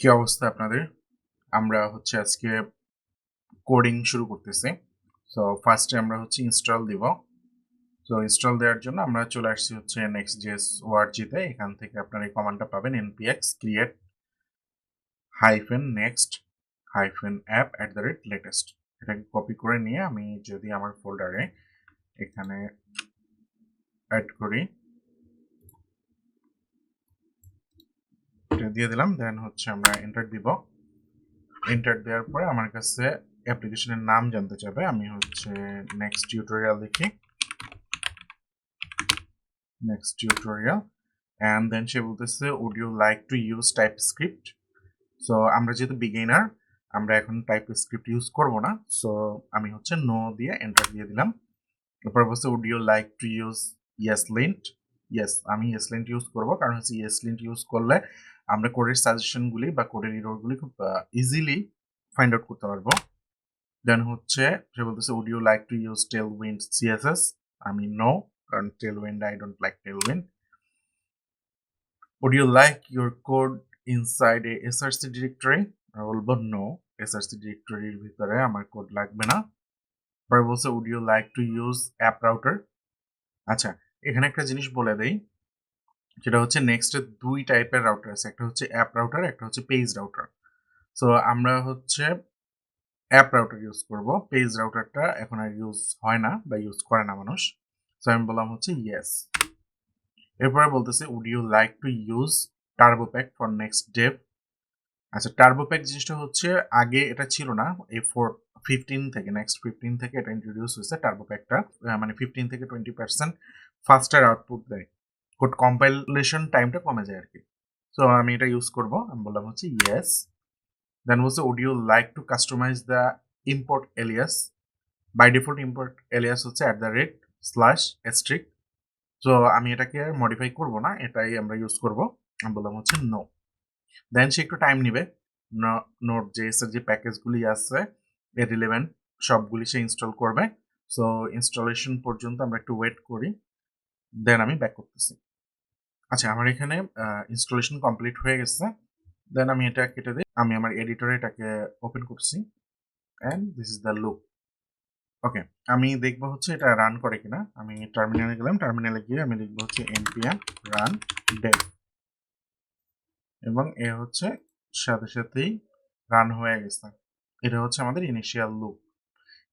কি অবস্থা আপনাদের? আমরা হচ্ছে আজকে কোডিং শুরু করতেছি। সো ফার্স্টে আমরা হচ্ছে ইনস্টল দিব। সো ইনস্টল দেওয়ার জন্য আমরা চলে আসছি হচ্ছে Next.js org তে। এখান থেকে আপনার এই কমান্ডটা পাবেন npx create hyphen next hyphen app at the rate latest এটাকে কপি করে নিয়ে আমি যদি আমার ফোল্ডারে এখানে অ্যাড করি এটা দিয়ে দিলাম দেন হচ্ছে আমরা এন্টার দিব। এন্টার দেওয়ার পরে আমার কাছে অ্যাপ্লিকেশনের নাম জানতে চাবে, আমি হচ্ছে নেক্সট টিউটোরিয়াল লিখি। নেক্সট টিউটোরিয়াল অ্যান্ড দেন সে বলতেছে would you like to use TypeScript so আমরা যেহেতু বিগিনার আমরা এখন টাইপ স্ক্রিপ্ট ইউজ করব না সো আমি হচ্ছে নো দিয়ে এন্টার দিয়ে দিলাম। এরপর বলছে would you like to use ESLint yes আমি ইয়েস লিন্ট ইউজ করব। কারণ হচ্ছে ইয়েস লিন্ট ইউজ করলে আমরা কোডের সাজেশনগুলি বা কোডের ইরোরগুলি খুব ইজিলি ফাইন্ড আউট করতে পারব। দেন হচ্ছে সে বলতেছে would you like to use Tailwind CSS আমি নো কারণ Tailwind I don't like Tailwind would you like your code inside a SRC directory আমি বলব নো এসআরসি ডিরেক্টরির ভিতরে আমার কোড লাগবে না। পরে বলছে would you like to use app router আচ্ছা এখানে একটা জিনিস বলে দেই, যেটা হচ্ছে নেক্সট দুই টাইপের রাউটার আছে। একটা হচ্ছে অ্যাপ রাউটার একটা হচ্ছে পেজ রাউটার সো আমরা হচ্ছে অ্যাপ রাউটার ইউজ করব। পেজ রাউটারটা এখন আর ইউজ হয় না বা ইউজ করে না মানুষ। সো আমি বললাম হচ্ছে ইয়েস এরপরে বলতেছে would you like to use Turbopack for next dev আচ্ছা টার্বো প্যাক জিনিসটা হচ্ছে আগে এটা ছিল না, এই ফোর ফিফটিন থেকে নেক্সট ফিফটিন থেকে এটা ইন্ট্রোডিউস হয়েছে টার্বো প্যাকটা মানে ফিফটিন থেকে টোয়েন্টি পার্সেন্ট ফাস্টার আউটপুট দেয়। কোড কম্পাইলেশন টাইমটা কমে যায় আর কি সো আমি এটা ইউজ করব। আমি বললাম হচ্ছে ইয়েস দেন বলছে would you like to customize the import alias by default import alias হচ্ছে at the rate slash asterisk so আমি এটাকে আর মডিফাই করব না। এটাই আমরা ইউজ করব। আমি বললাম হচ্ছে নো দেন সে একটু টাইম নিবে। নোট যে এর যে প্যাকেজগুলি আছে। এর রিলেভেন্ট সবগুলি সে ইনস্টল করবে। সো ইনস্টলেশন পর্যন্ত আমরা একটু ওয়েট করি। দেন আমি ব্যাক করতেছি। আচ্ছা আমার এখানে ইনস্টলেশন কমপ্লিট হয়ে গেছে। দেন আমি এটা কেটে দিই। আমি আমার এডিটরে এটাকে ওপেন করছি। And this is the look okay আমি দেখব হচ্ছে এটা রান করে কিনা। আমি টার্মিনালে গেলাম। টার্মিনালে গিয়ে আমি লিখব হচ্ছে এনপিএম রান ডেভ এবং এ হচ্ছে সাথে সাথেই রান হয়ে গেছে। এটা হচ্ছে আমাদের ইনিশিয়াল লুক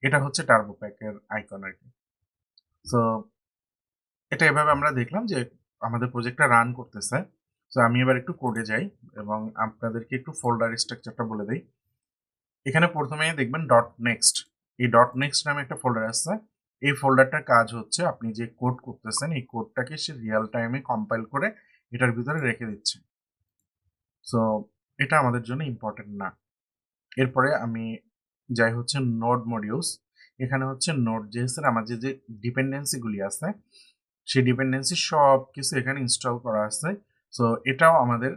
এটা হচ্ছে টার্বো প্যাকের আইকন আর কি। সো এটা এভাবে আমরা দেখলাম যে আমাদের প্রজেক্টটা রান করতেছে। সো আমি এবার একটু কোডে যাই এবং আপনাদেরকে একটু ফোল্ডার স্ট্রাকচারটা বলে দিই। এখানে প্রথমে দেখবেন ডট নেক্সট এই ডট নেক্সট নামে একটা ফোল্ডার আছে এই ফোল্ডারটার কাজ হচ্ছে আপনি যে কোড করতেছেন, এই কোডটাকে সে রিয়েল টাইমে কম্পাইল করে এটার ভিতরে রেখে দিচ্ছে। সো এটা আমাদের জন্য ইম্পর্টেন্ট না। এরপরে আমি যাই হচ্ছে নোড মডিউলস এখানে হচ্ছে নোড জেএসের আমার যে যে ডিপেন্ডেন্সিগুলি আছে সেই ডিপেন্ডেন্সি সব কিছু এখানে ইনস্টল করা আছে। সো এটাও আমাদের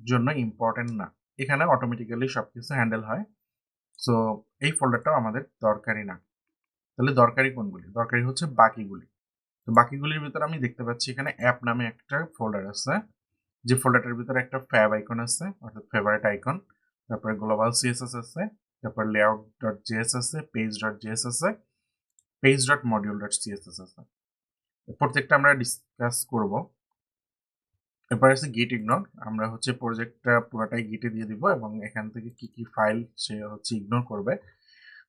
জন্য ইম্পর্টেন্ট না। এখানে অটোমেটিক্যালি সব কিছু হ্যান্ডেল হয়। সো এই ফোল্ডারটাও আমাদের দরকারি না। তাহলে দরকারি কোনগুলি? দরকারি হচ্ছে বাকিগুলি। তো বাকিগুলির ভিতরে আমি দেখতে পাচ্ছি এখানে অ্যাপ নামে একটা ফোল্ডার আছে। যে ফোল্ডারটার ভিতরে একটা ফ্যাব আইকন আছে, অর্থাৎ ফেভারিট আইকন তারপরে গ্লোবাল সিএসএস আছে, তারপর লেআউট ডট জেএস আছে পেজ ডট জেএস আছে page dot module dot CSS আছে। প্রত্যেকটা আমরা ডিসকাস করব। এরপরে আছে গিট ইগনোর আমরা হচ্ছে প্রজেক্টটা পুরোটাই গিটে দিয়ে দিব এবং এখান থেকে কি কি ফাইল সে হচ্ছে ইগনোর করবে,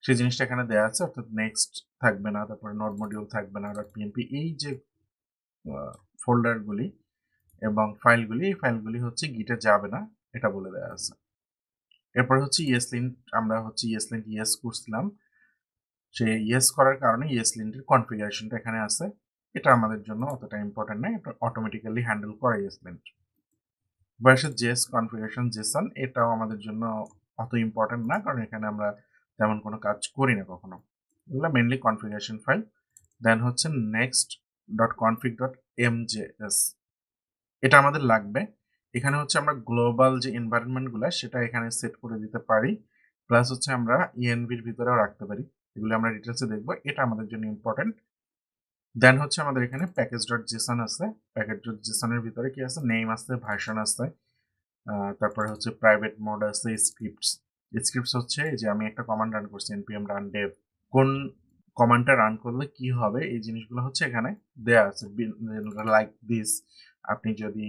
সেই জিনিসটা এখানে দেওয়া আছে, অর্থাৎ নেক্সট থাকবে না, তারপরে নোট মডিউল থাকবে না ডট পিএনপি এই যে ফোল্ডারগুলি এবং ফাইলগুলি এই ফাইলগুলি হচ্ছে গিটে যাবে না, এটা বলে দেওয়া আছে। এরপর হচ্ছে ইয়েস লিন্ট আমরা হচ্ছে ইয়েস লিন্ট ইয়েস করছিলাম। সে ইয়েস করার কারণে ইয়েস লিন্টের কনফিগারেশনটা এখানে আছে। এটা আমাদের জন্য অতটা ইম্পর্টেন্ট নয়, এটা অটোমেটিক্যালি হ্যান্ডেল করে ESLint versus JS configuration JSON এটাও আমাদের জন্য অত ইম্পর্টেন্ট না, কারণ এখানে আমরা তেমন কোনো কাজ করি না কখনো। এগুলো মেনলি কনফিগারেশন ফাইল দেন হচ্ছে next dot config dot M এটা আমাদের লাগবে। এখানে হচ্ছে আমরা গ্লোবাল যে এনভায়রনমেন্টগুলো সেটা এখানে সেট করে দিতে পারি প্লাস হচ্ছে আমরা ইএনভির ভিতরেও রাখতে পারি। এগুলো আমরা ডিটেলসে দেখব, এটা আমাদের জন্য ইম্পর্টেন্ট দেন হচ্ছে আমাদের এখানে প্যাকেজ ডট জেসন আছে। প্যাকেজ ডট জেসনের ভিতরে কি আছে? নেম আছে ভার্সন আছে তারপরে হচ্ছে প্রাইভেট মোড আছে স্ক্রিপ্টস স্ক্রিপ্টস হচ্ছে যে আমি একটা কমান্ড রান করছি এনপিএম রান ডেভ কোন কমান্ডটা রান করলে কি হবে? এই জিনিসগুলো হচ্ছে এখানে দেয়া আছে। লাইক দিস আপনি যদি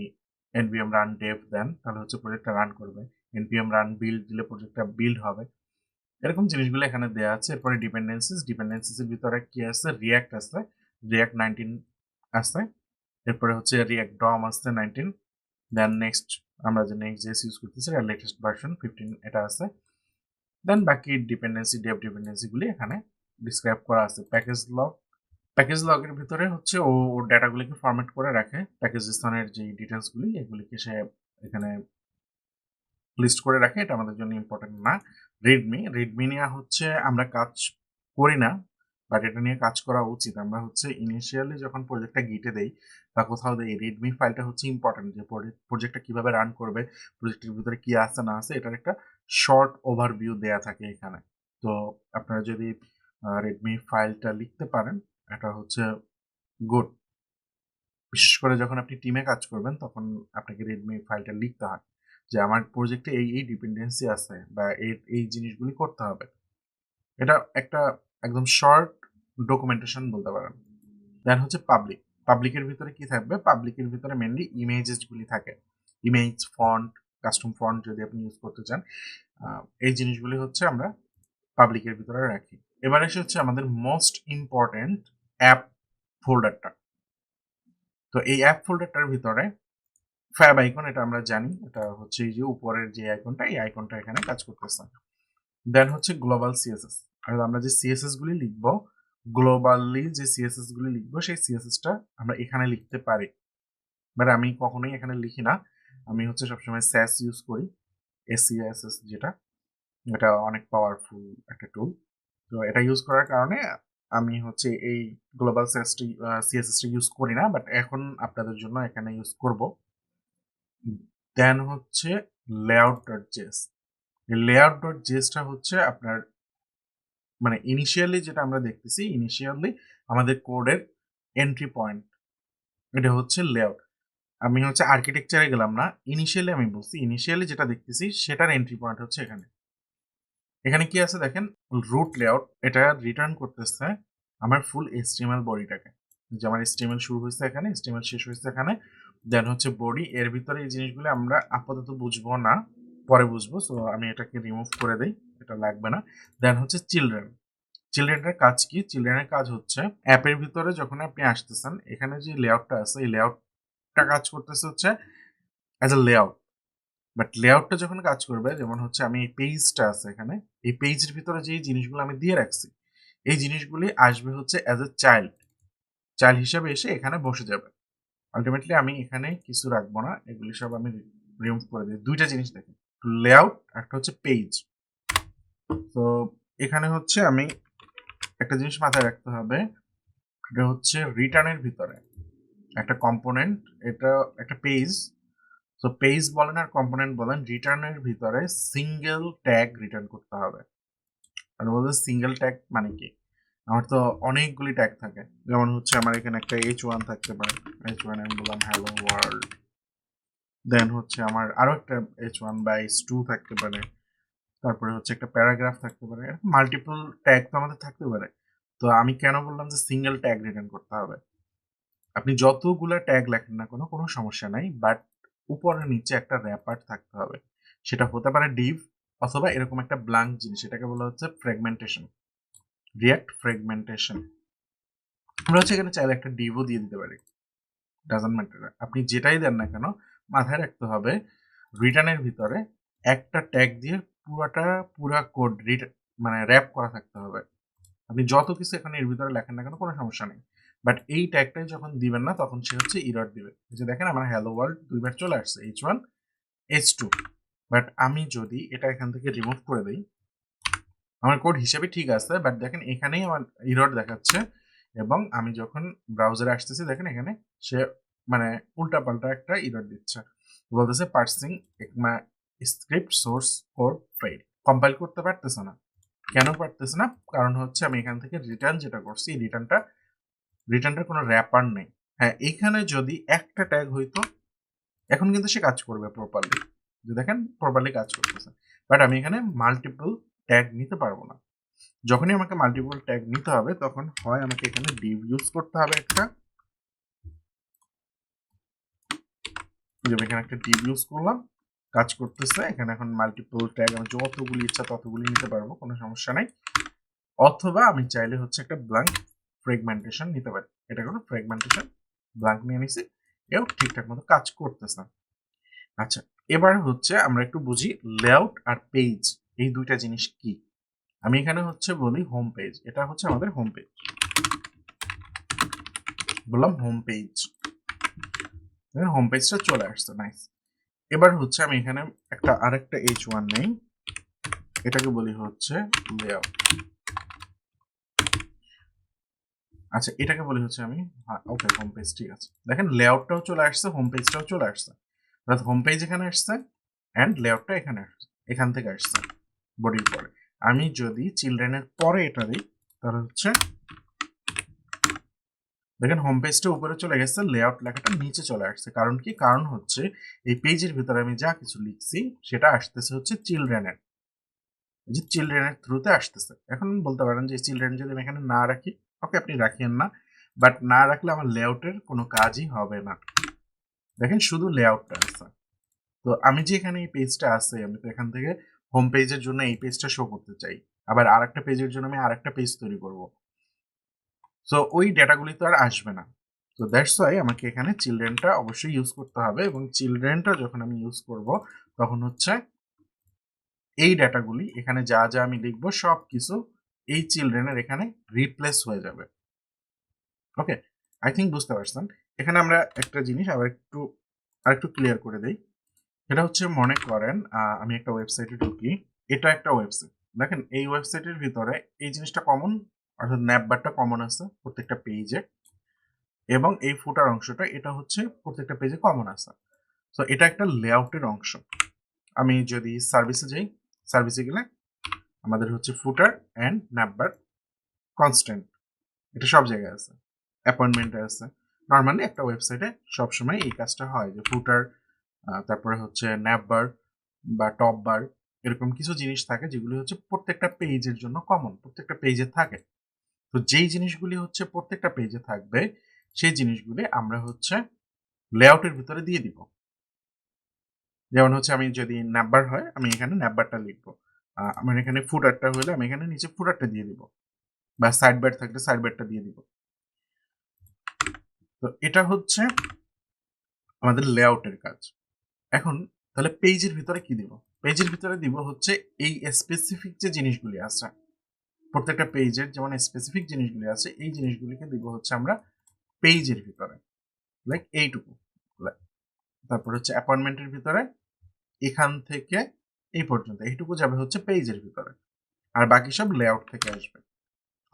npm রান ডেভ দেন, তাহলে হচ্ছে প্রজেক্টটা রান করবে। npm রান বিল্ড দিলে প্রজেক্টটা বিল্ড হবে। এরকম জিনিসগুলো এখানে দেয়া আছে। এরপরে ডিপেন্ডেন্সিস ডিপেন্ডেন্সিসের ভিতরে কি আছে? রিয়াক্ট আছে। রিয়াক্ট নাইনটিন আছে এরপরে হচ্ছে রিয়াক্ট ডম আছে নাইনটিন দেন নেক্সট আমরা যে নেক্সট জেস ইউজ করতেছি লেটেস্ট ভার্সন ফিফটিন এটা আছে দেন বাকি ডিপেন্ডেন্সি ডেভ ডিপেন্ডেন্সিগুলি এখানে ডিসক্রাইব করা আছে। প্যাকেজ লগ প্যাকেজ লগের ভিতরে হচ্ছে ও ওর ডাটাগুলিকে ফরম্যাট করে রাখে। প্যাকেজ স্থানের যে ডিটেলসগুলি এগুলিকে সে এখানে লিস্ট করে রাখে। এটা আমাদের জন্য ইম্পর্টেন্ট না। রিডমি রিডমি নিয়ে হচ্ছে আমরা কাজ করি না। বাট এটা নিয়ে কাজ করা উচিত। আমরা হচ্ছে ইনিশিয়ালি যখন প্রজেক্টটা গিটে দেই বা কোথাও দেই রেডমি ফাইলটা হচ্ছে ইম্পর্টেন্ট যে প্রজেক্টটা কীভাবে রান করবে প্রজেক্টের ভিতরে কি আছে, না আছে, এটার একটা শর্ট ওভারভিউ দেয়া থাকে এখানে। তো আপনারা যদি রেডমি ফাইলটা লিখতে পারেন, এটা হচ্ছে গুড বিশেষ করে যখন আপনি টিমে কাজ করবেন, তখন আপনাকে রেডমি ফাইলটা লিখতে হয় যে আমার প্রজেক্টে এই এই ডিপেন্ডেন্সি আছে বা এই এই জিনিসগুলি করতে হবে। এটা একটা একদম শর্ট ডকুমেন্টেশন বলতে পারেন। দেন হচ্ছে পাবলিক পাবলিকের ভিতরে কি থাকবে? পাবলিকের ভিতরে মেনলি ইমেজেসগুলি থাকে। ইমেজ ফন্ট কাস্টম ফন্ট যদি আপনি ইউজ করতে চান এই জিনিসগুলি হচ্ছে আমরা পাবলিকের ভিতরে রাখি। এবার এসে হচ্ছে আমাদের মোস্ট ইম্পর্টেন্ট অ্যাপ ফোল্ডারটা তো এই অ্যাপ ফোল্ডারটার ভিতরে ফ্যাব আইকন এটা আমরা জানি, এটা হচ্ছে এই যে উপরের যে আইকনটা এই আইকনটা এখানে কাজ করতেছে। দেন হচ্ছে গ্লোবাল সিএসএস আর আমরা যে সিএসএস গুলি লিখব গ্লোবালি যে সিএসএস গুলি লিখব, সেই সিএসএসটা আমরা এখানে লিখতে পারি। বাট আমি কখনোই এখানে লিখি না। আমি হচ্ছে সবসময় স্যাস ইউজ করি। এসিএসএস যেটা, এটা অনেক পাওয়ারফুল একটা টুল তো এটা ইউজ করার কারণে আমি হচ্ছে এই গ্লোবাল সিএসটি সিএসএসটা ইউজ করি না বাট এখন আপনাদের জন্য এখানে ইউজ করব। দেন হচ্ছে layout dot JS layout dot জেসটা হচ্ছে আপনার মানে ইনিশিয়ালি যেটা আমরা দেখতেছি ইনিশিয়ালি আমাদের কোডের এন্ট্রি পয়েন্ট এটা হচ্ছে লেআউট আমি হচ্ছে আর্কিটেকচারে গেলাম না ইনিশিয়ালি আমি বলছি ইনিশিয়ালি যেটা দেখতেছি সেটার এন্ট্রি পয়েন্ট হচ্ছে এখানে। এখানে কি আছে দেখেন? রুট লেআউট এটা রিটার্ন করতেছে আমার ফুল এসটিএমএল বডিটাকে। যে আমার এসটিএমএল শুরু হয়েছে এখানে এসটিএমএল শেষ হয়েছে এখানে দেন হচ্ছে বডি এর ভিতরে এই জিনিসগুলো আমরা আপাতত বুঝব না, পরে বুঝব সো আমি এটাকে রিমুভ করে দেই। এটা লাগবে না। দেন হচ্ছে চিলড্রেন চিলড্রেনের কাজ কি? চিলড্রেনের কাজ হচ্ছে অ্যাপের ভিতরে যখন আপনি আসতেছেন, এখানে যে লেআউটটা আছে, এই লেআউটটা কাজ করতেছে হচ্ছে অ্যাজ এ লেআউট বাট লেআউটটা যখন কাজ করবে, যেমন হচ্ছে আমি এই পেজটা আছে এখানে, এই পেজের ভিতরে যে জিনিসগুলো আমি দিয়ে রাখছি, এই জিনিসগুলি আসবে হচ্ছে অ্যাজ এ চাইল্ড চাইল্ড হিসাবে এসে এখানে বসে যাবে। আলটিমেটলি আমি এখানে কিছু রাখব না, এগুলি সব আমি রিমুভ করে দিই। দুইটা জিনিস দেখি লেআউট একটা হচ্ছে পেজ তো এখানে হচ্ছে আমি একটা জিনিস মাথায় রাখতে হবে, এটা হচ্ছে রিটার্নের ভিতরে। একটা কম্পোনেন্ট এটা একটা পেজ তো পেজ বলেন আর কম্পোনেন্ট বলেন রিটার্নের ভিতরে সিঙ্গেল ট্যাগ রিটার্ন করতে হবে। বলতে সিঙ্গেল ট্যাগ মানে কি? আমার তো অনেকগুলি ট্যাগ থাকে। যেমন হচ্ছে আমার এখানে একটা এইচ ওয়ান থাকতে পারে। এইচ ওয়ান আমি বললাম হ্যালো ওয়ার্ল্ড দেন হচ্ছে আমার আরও একটা এইচ ওয়ান বা এইচ টু থাকতে পারে। তারপরে হচ্ছে একটা প্যারাগ্রাফ থাকতে পারে মাল্টিপল ট্যাগ তো আমাদের থাকতে পারে। তো আমি কেন বললাম যে সিঙ্গেল ট্যাগ রিটার্ন করতে হবে? আপনি যতগুলো ট্যাগ লেখেন না কোনো কোনো সমস্যা নাই বাট উপরে নিচে একটা র্যাপার থাকতে হবে। সেটা হতে পারে ডিভ অথবা এরকম একটা ব্লাঙ্ক জিনিস এটাকে বলা হচ্ছে ফ্র্যাগমেন্টেশন রিয়াক্ট ফ্র্যাগমেন্টেশন আমরা হচ্ছে এখানে চাইলে একটা ডিভও দিয়ে দিতে পারি। ডাজন্ট ম্যাটার আপনি যেটাই দেন না কেন, মাথায় রাখতে হবে রিটার্নের ভিতরে একটা ট্যাগ দিয়ে পুরাটা পুরা কোড মানে র্যাপ করা থাকতে হবে। আপনি যত কিছু এখানে এর ভিতরে লেখেন না কেন কোনো সমস্যা নেই। বাট এই ট্যাগটাই যখন দিবেন না, তখন সে হচ্ছে ইরর দিবে। যে দেখেন আমার হ্যালো ওয়ার্ল্ড দুইবার চলে আসছে H one H two but আমি যদি এটা এখান থেকে রিমুভ করে দিই, আমার কোড হিসেবে ঠিক আছে বাট দেখেন এখানেই আমার ইরর দেখাচ্ছে। এবং আমি যখন ব্রাউজারে আসতেছি, দেখেন এখানে সে মানে উল্টা পাল্টা একটা ইরর দিচ্ছে। বলতেছে parsing script source code fail compile করতে পারতেছে না। কেন পারতেছে না? কারণ হচ্ছে আমি এখান থেকে রিটার্ন যেটা করছি রিটার্নটা রিটার্নটার কোনো র্যাপার নেই। হ্যাঁ এখানে যদি একটা ট্যাগ হইতো, এখন কিন্তু সে কাজ করবে প্রপারলি যে দেখেন প্রপারলি কাজ করতেছে। বাট আমি এখানে মাল্টিপল ট্যাগ নিতে পারব না। যখনই আমাকে মাল্টিপল ট্যাগ নিতে হবে, তখন হয় আমাকে এখানে ডিভ ইউজ করতে হবে একটা। এখানে একটা ডিভ ইউজ করলাম কাজ করতেছে। এখানে এখন মাল্টিপল ট্যাগ আমি যতগুলি ইচ্ছা ততগুলি নিতে পারব, কোনো সমস্যা নাই। অথবা আমি চাইলে হচ্ছে একটা ব্ল্যাঙ্ক ফ্রেগমেন্টেশন নিতে পারি। এটা কোনো ফ্রেগমেন্টেশন ব্ল্যাঙ্ক নিয়ে নিছি, এও ঠিকঠাক মতো কাজ করতেছে। আচ্ছা এবার হচ্ছে আমরা একটু বুঝি লেআউট আর পেজ এই দুইটা জিনিস কি? আমি এখানে হচ্ছে বলি হোম পেজ এটা হচ্ছে আমাদের হোম পেজ বললাম হোম পেজ হোম পেজটা চলে আসছে নাইস এবার হচ্ছে আমি এখানে একটা আরেকটা এইচ ওয়ান নেই। এটাকে বলি হচ্ছে আচ্ছা এটাকে বলি হচ্ছে আমি ওকে হোম পেজ ঠিক আছে। দেখেন লেআউটটাও চলে আসছে হোম পেজটাও চলে আসছে। অর্থাৎ হোম পেজ এখানে আসছে অ্যান্ড লেআউটটা এখানে এখান থেকে আসছে বডির পরে। আমি যদি চিলড্রেনের পরে এটা দিই, তাহলে হচ্ছে দেখেন হোম পেজটা উপরে চলে গেছে লেআউট লেখাটা নিচে চলে আসছে। কারণ কি? কারণ হচ্ছে, এই পেজের ভিতরে আমি যা কিছু লিখছি, সেটা আসতেছে হচ্ছে চিলড্রেনের যে চিলড্রেনের থ্রুতে আসতেছে। এখন বলতে পারেন যে চিলড্রেন যদি আমি এখানে না রাখি ওকে আপনি রাখেন না। বাট না রাখলে আমার লেআউটের কোনো কাজই হবে না। দেখেন, শুধু লেআউটটা আছে। তো আমি যে এখানে এই পেজটা আছে, আমি তো এখান থেকে হোম পেজের জন্য এই পেজটা শো করতে চাই। আবার আর একটা পেজের জন্য আমি আর একটা পেজ তৈরি করব। সো ওই ডেটাগুলি তো আর আসবে না। তো দ্যাটস ওয়াই আমাকে এখানে চিলড্রেনটা অবশ্যই ইউজ করতে হবে এবং চিলড্রেনটা যখন আমি ইউজ করব, তখন হচ্ছে এই ডেটাগুলি, এখানে যা যা আমি লিখব সব কিছু এই চিলড্রেনের এখানে রিপ্লেস হয়ে যাবে। ওকে আই থিঙ্ক বুঝতে পারছেন? এখানে আমরা একটা জিনিস আবার একটু আর একটু ক্লিয়ার করে দেই। এটা হচ্ছে মনে করেন আমি একটা ওয়েবসাইটে ঢুকি। এটা একটা ওয়েবসাইট দেখেন, এই ওয়েবসাইটের ভিতরে এই জিনিসটা কমন অর্থাৎ ন্যাপবারটা কমন আছে প্রত্যেকটা পেজে এবং এই ফুটার অংশটা, এটা হচ্ছে প্রত্যেকটা পেজে কমন আছে। সো এটা একটা লেআউটের অংশ। আমি যদি সার্ভিসে যাই সার্ভিসে গেলে আমাদের হচ্ছে ফুটার অ্যান্ড ন্যাপবার কনস্ট্যান্ট এটা সব জায়গায় আছে। অ্যাপয়েন্টমেন্টে আছে। নর্মালি একটা ওয়েবসাইটে সবসময় এই কাজটা হয় যে ফুটার তারপরে হচ্ছে ন্যাপবার বা টপ বার এরকম কিছু জিনিস থাকে যেগুলি হচ্ছে প্রত্যেকটা পেজের জন্য কমন প্রত্যেকটা পেজে থাকে। তো যেই জিনিসগুলি হচ্ছে প্রত্যেকটা পেজে থাকবে, সেই জিনিসগুলি আমরা হচ্ছে লেআউটের ভিতরে দিয়ে দিব। যেমন হচ্ছে আমি যদি ন্যাপবার হয়, আমি এখানে ন্যাপবারটা লিখব। আমার এখানে ফুটারটা হলে আমি এখানে নিচে ফুটারটা দিয়ে দিব। বা সাইড ব্যাট থাকলে সাইড ব্যাটটা দিয়ে দিব। তো এটা হচ্ছে আমাদের লেআউটের কাজ। এখন তাহলে পেজের ভিতরে কি দিব? পেজের ভিতরে দিব হচ্ছে এই স্পেসিফিক যে জিনিসগুলি আছে প্রত্যেকটা পেজের যেমন স্পেসিফিক জিনিসগুলি আছে, এই জিনিসগুলিকে দিব হচ্ছে আমরা পেজের ভিতরে। লাইক এইটুকু। তারপর হচ্ছে অ্যাপয়েন্টমেন্টের ভিতরে, এখান থেকে এই পর্যন্ত। এইটুকু যাবে হচ্ছে পেজের ভিতরে। আর বাকি সব লেআউট থেকে আসবে।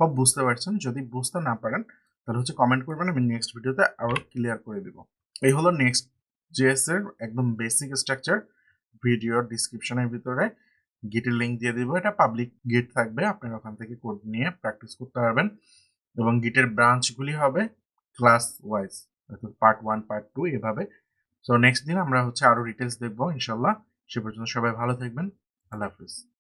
সব বুঝতে পারছেন? যদি বুঝতে না পারেন, তাহলে হচ্ছে কমেন্ট করবেন, আমি নেক্সট ভিডিওতে আরও ক্লিয়ার করে দিব। এই হলো নেক্সট জেএস এর একদম বেসিক স্ট্রাকচার ভিডিওর ডিসক্রিপশনের ভিতরে। গিটের লিঙ্ক দিয়ে দিব। এটা পাবলিক গেট থাকবে। আপনারা ওখান থেকে কোড নিয়ে প্র্যাকটিস করতে পারবেন। এবং গিটের ব্রাঞ্চগুলি হবে ক্লাস ওয়াইজ অর্থাৎ পার্ট ওয়ান পার্ট টু এভাবে। সো নেক্সট দিন আমরা হচ্ছে আরও ডিটেলস দেখব ইনশাল্লাহ সে পর্যন্ত সবাই ভালো থাকবেন। আল্লাহ হাফিজ।